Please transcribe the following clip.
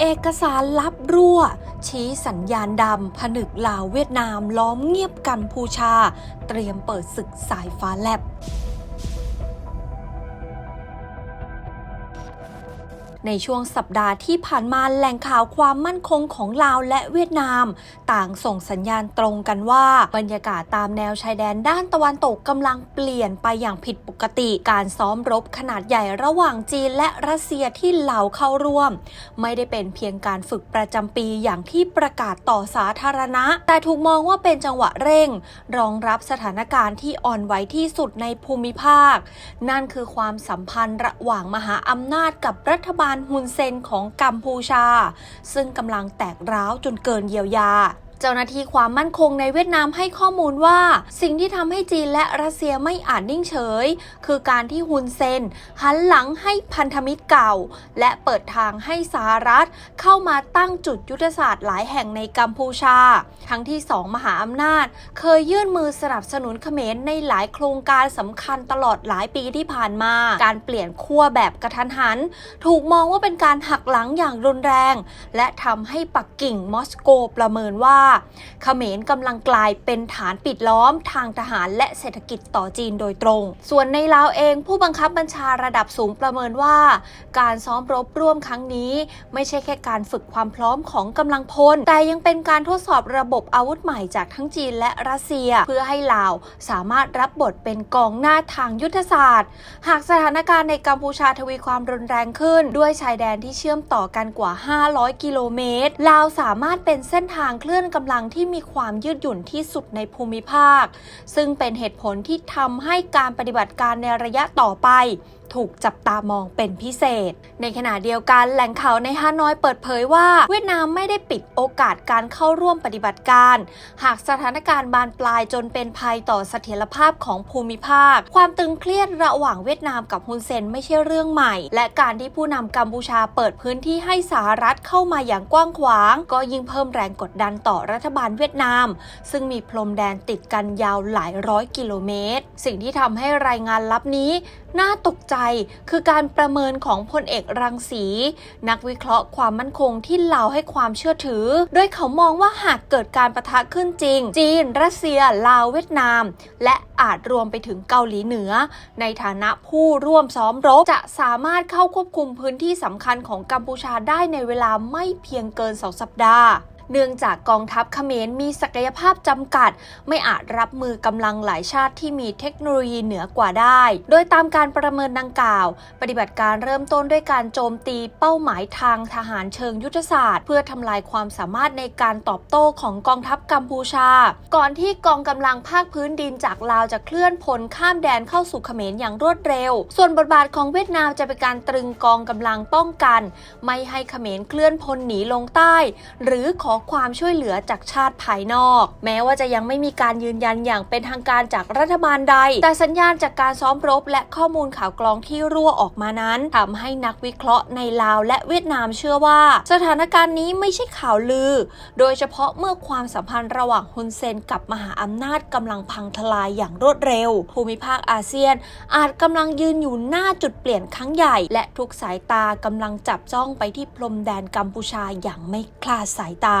เอกสารลับรั่ว ชี้สัญญาณดำ ผนึกลาวเวียดนามล้อมเงียบกัมพูชา เตรียมเปิดศึกสายฟ้าแลบ ในช่วงสัปดาห์ที่ผ่านมาแหล่งข่าวความมั่นคงของลาวและเวียดนาม ต่างส่งสัญญาณตรงกันว่าบรรยากาศตามแนวชายแดนด้านตะวันตกกำลังเปลี่ยนไปอย่างผิดปกติ การซ้อมรบขนาดใหญ่ระหว่างจีนและรัสเซียที่ลาวเข้าร่วม ไม่ได้เป็นเพียงการฝึกประจำปีอย่างที่ประกาศต่อสาธารณะ แต่ถูกมองว่าเป็นจังหวะเร่ง รองรับสถานการณ์ที่อ่อนไหวที่สุดในภูมิภาค นั่นคือความสัมพันธ์ระหว่างมหาอำนาจกับรัฐบาลฮุนเซนของกัมพูชา ซึ่งกำลังแตกร้าวจนเกินเยียวยา เจ้าหน้าที่ความมั่นคงในเวียดนามให้ข้อมูลว่า สิ่งที่ทำให้จีนและรัสเซียไม่อาจนิ่งเฉย คือการที่ฮุนเซนหันหลังให้พันธมิตรเก่า และเปิดทางให้สหรัฐ เข้ามาตั้งจุดยุทธศาสตร์หลายแห่งในกัมพูชา ทั้งที่สองมหาอำนาจ เคยยื่นมือสนับสนุนเขมรในหลายโครงการสำคัญตลอดหลายปีที่ผ่านมา การเปลี่ยนขั้วแบบกระทันหัน ถูกมองว่าเป็นการหักหลังอย่างรุนแรง และทำให้ปักกิ่งมอสโกประเมินว่าเขมรกำลังกลายเป็นฐานปิดล้อมทางทหารและเศรษฐกิจต่อจีนโดยตรง ส่วนในลาวเองผู้บังคับบัญชาระดับสูงประเมินว่า การซ้อมรบร่วมครั้งนี้ ไม่ใช่แค่การฝึกความพร้อมของกำลังพล แต่ยังเป็นการทดสอบระบบอาวุธใหม่จากทั้งจีนและรัสเซีย เพื่อให้ลาวสามารถรับบทเป็นกองหน้าทางยุทธศาสตร์ หากสถานการณ์ในกัมพูชาทวีความรุนแรงขึ้น ด้วยชายแดนที่เชื่อมต่อกันกว่า 500 กิโลเมตรลาวสามารถเป็นเส้นทางเคลื่อนกำลังที่มีความยืดหยุ่นที่สุดในภูมิภาค ซึ่งเป็นเหตุผลที่ทำให้การปฏิบัติการในระยะต่อไป ถูกจับตามองเป็นพิเศษ ในขณะเดียวกันแหล่งข่าวในฮานอยเปิดเผยว่า เวียดนามไม่ได้ปิดโอกาสการเข้าร่วมปฏิบัติการ หากสถานการณ์บานปลายจนเป็นภัยต่อเสถียรภาพของภูมิภาค ความตึงเครียดระหว่างเวียดนามกับฮุนเซนไม่ใช่เรื่องใหม่ และการที่ผู้นำกัมพูชาเปิดพื้นที่ให้สหรัฐเข้ามาอย่างกว้างขวาง ก็ยิ่งเพิ่มแรงกดดันต่อรัฐบาลเวียดนาม ซึ่งมีพรมแดนติดกันยาวหลายร้อยกิโลเมตร สิ่งที่ทำให้รายงานลับนี้ น่าตกใจคือการประเมินของพลเอกรังสี นักวิเคราะห์ความมั่นคงที่ลาวให้ความเชื่อถือ โดยเขามองว่าหากเกิดการประทะขึ้นจริง จีน รัสเซีย ลาวเวียดนาม และอาจรวมไปถึงเกาหลีเหนือ ในฐานะผู้ร่วมซ้อมรบจะสามารถเข้าควบคุมพื้นที่สำคัญของกัมพูชาได้ในเวลาไม่เพียงเกินสองสัปดาห์ เนื่องจากกองทัพเขมรมีศักยภาพจำกัด ไม่อาจรับมือกำลังหลายชาติที่มีเทคโนโลยีเหนือกว่าได้ โดยตามการประเมินดังกล่าว ปฏิบัติการเริ่มต้นด้วยการโจมตีเป้าหมายทางทหารเชิงยุทธศาสตร์ เพื่อทำลายความสามารถในการตอบโต้ของกองทัพกัมพูชา ก่อนที่กองกำลังภาคพื้นดินจากลาวจะเคลื่อนพลข้ามแดนเข้าสู่เขมรอย่างรวดเร็ว ส่วนบทบาทของเวียดนามจะเป็นการตรึงกองกำลังป้องกัน ไม่ให้เขมรเคลื่อนพลหนีลงใต้ หรือขอความช่วยเหลือจากชาติภายนอก แม้ว่าจะยังไม่มีการยืนยันอย่างเป็นทางการจากรัฐบาลใด แต่สัญญาณจากการซ้อมรบ และข้อมูลข่าวกรองที่รั่วออกมานั้นทำให้นักวิเคราะห์ในลาวและเวียดนามเชื่อว่า สถานการณ์นี้ไม่ใช่ข่าวลือ โดยเฉพาะเมื่อความสัมพันธ์ระหว่างฮุนเซนกับมหาอำนาจกำลังพังทลายอย่างรวดเร็ว ภูมิภาคอาเซียน อาจกำลังยืนอยู่หน้าจุดเปลี่ยนครั้งใหญ่ และทุกสายตากำลังจับจ้องไปที่พรมแดนกัมพูชาอย่างไม่คลาดสายตา